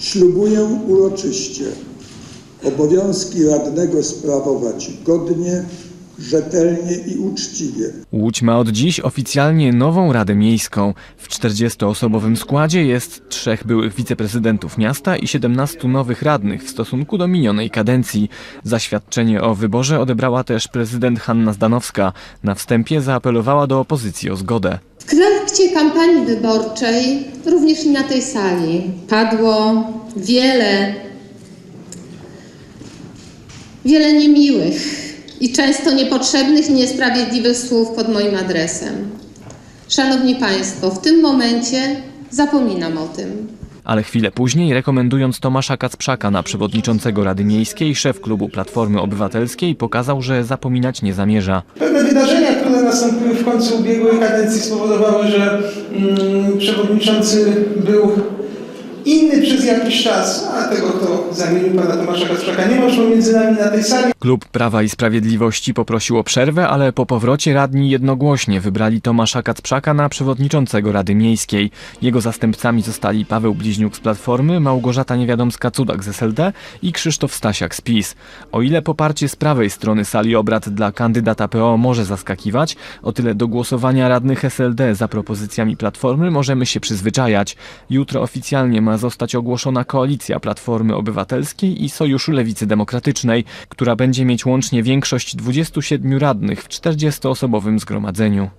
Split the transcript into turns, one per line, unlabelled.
Ślubuję uroczyście obowiązki radnego sprawować godnie, rzetelnie i uczciwie.
Łódź ma od dziś oficjalnie nową Radę Miejską. W 40-osobowym składzie jest trzech byłych wiceprezydentów miasta i 17 nowych radnych w stosunku do minionej kadencji. Zaświadczenie o wyborze odebrała też prezydent Hanna Zdanowska. Na wstępie zaapelowała do opozycji o zgodę.
Kampanii wyborczej, również i na tej sali, padło wiele, wiele niemiłych i często niepotrzebnych i niesprawiedliwych słów pod moim adresem. Szanowni Państwo, w tym momencie zapominam o tym.
Ale chwilę później, rekomendując Tomasza Kacprzaka na przewodniczącego Rady Miejskiej, szef klubu Platformy Obywatelskiej pokazał, że zapominać nie zamierza.
Wydarzenia, które nastąpiły w końcu ubiegłej kadencji spowodowały, że mm, przewodniczący był inny przez jakiś czas, a tego, kto zamienił pana Tomasza nie między nami na tej sali.
Klub Prawa i Sprawiedliwości poprosił o przerwę, ale po powrocie radni jednogłośnie wybrali Tomasza Kacprzaka na przewodniczącego Rady Miejskiej. Jego zastępcami zostali Paweł Bliźniuk z Platformy, Małgorzata Niewiadomska-Cudak z SLD i Krzysztof Stasiak z PiS. O ile poparcie z prawej strony sali obrad dla kandydata PO może zaskakiwać, o tyle do głosowania radnych SLD za propozycjami Platformy możemy się przyzwyczajać. Jutro oficjalnie ma zostać ogłoszona koalicja Platformy Obywatelskiej i Sojuszu Lewicy Demokratycznej, która będzie mieć łącznie większość 27 radnych w 40-osobowym zgromadzeniu.